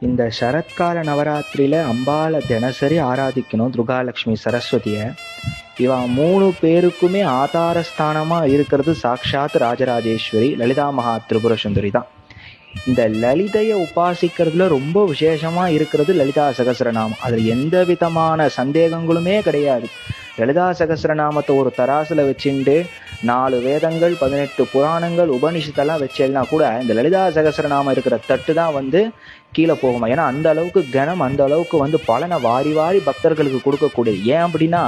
இந்த சரத்கால நவராத்திரியில் அம்பாவை தினசரி ஆராதிக்கணும் துர்காலட்சுமி சரஸ்வதியை. இவா மூணு பேருக்குமே ஆதாரஸ்தானமாக இருக்கிறது சாக்ஷாத் ராஜராஜேஸ்வரி லலிதா மகா திரிபுர சுந்தரி தான். இந்த லலிதையை உபாசிக்கிறதுல ரொம்ப விசேஷமாக இருக்கிறது லலிதா சகசரநாமம். அதில் எந்த விதமான சந்தேகங்களுமே கிடையாது. லலிதா சகசரநாமத்தை ஒரு தராசில் வச்சுட்டு நாலு வேதங்கள் பதினெட்டு புராணங்கள் உபனிஷத்தெல்லாம் வச்சேன்னா கூட இந்த லலிதா சகசரநாமம் இருக்கிற தட்டு தான் வந்து கீழே போகுமா? ஏன்னா அந்த அளவுக்கு கனம் அந்த அளவுக்கு வந்து பலனை வாரி வாரி பக்தர்களுக்கு கொடுக்கக்கூடியது. ஏன் அப்படின்னா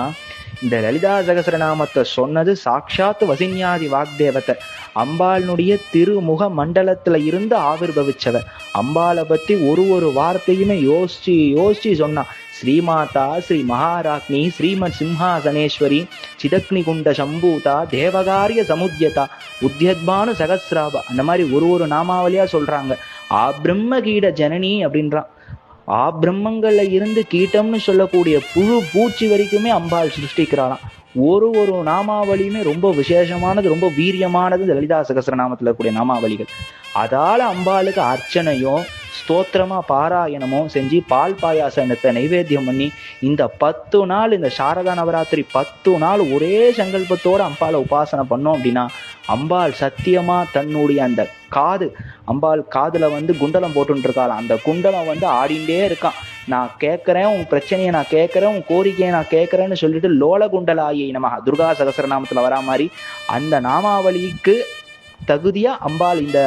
இந்த லலிதா சகசரநாமத்தை சொன்னது சாக்ஷாத் வசின்யாதி வாக்தேவத்தை அம்பாளினுடைய திருமுக மண்டலத்துல இருந்து ஆவிர்வவிச்சவர். அம்பாளை பத்தி ஒரு ஒரு வார்த்தையுமே யோசிச்சு யோசிச்சு சொன்னான். ஸ்ரீமாதா ஸ்ரீ மகாராக்னி ஸ்ரீமத் சிம்ஹாசனேஸ்வரி சிதக்னி குண்ட சம்பூதா தேவகாரிய சமுத்தியதா உத்தியத்பானு சகசிராப. அந்த மாதிரி ஒரு ஒரு நாமாவளியா சொல்றாங்க. ஆ பிரம்ம கீட ஜனனி அப்படின்றான். ஆ பிரம்மங்கள்ல இருந்து கீட்டம்னு சொல்லக்கூடிய புழு பூச்சி வரைக்குமே அம்பாள் சிருஷ்டிக்கிறாளாம். ஒரு ஒரு நாமாவளியுமே ரொம்ப விசேஷமானது ரொம்ப வீரியமானது இந்த லலிதா சகஸ்ரநாமத்தில் இருக்கக்கூடிய நாமாவளிகள். அதால அம்பாளுக்கு அர்ச்சனையும் ஸ்தோத்திரமா பாராயணமும் செஞ்சு பால் பாயாசனத்தை நைவேத்தியம் பண்ணி இந்த பத்து நாள் இந்த சாரதா நவராத்திரி பத்து நாள் ஒரே சங்கல்பத்தோடு அம்பாளை உபாசனை பண்ணோம் அப்படின்னா அம்பாள் சத்தியமா தன்னுடைய அந்த காது அம்பாள் காதுல வந்து குண்டலம் போட்டுட்டு அந்த குண்டலம் வந்து ஆடிண்டே இருக்கான் நான் கேட்குறேன் உன் பிரச்சனையை நான் கேட்குறேன் உன் கோரிக்கையை நான் கேட்குறேன்னு சொல்லிட்டு லோல குண்டலாயை நம்ம துர்கா சகசரநாமத்துல வரா மாதிரி அந்த நாமாவளிக்கு தகுதியா அம்பாள் இந்த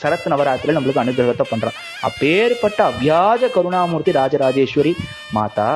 சரத் நவராத்திரியில நம்மளுக்கு அனுகிரகத்தை பண்றான் அப்பேற்பட்ட அவ்யாஜ கருணாமூர்த்தி ராஜராஜேஸ்வரி மாதா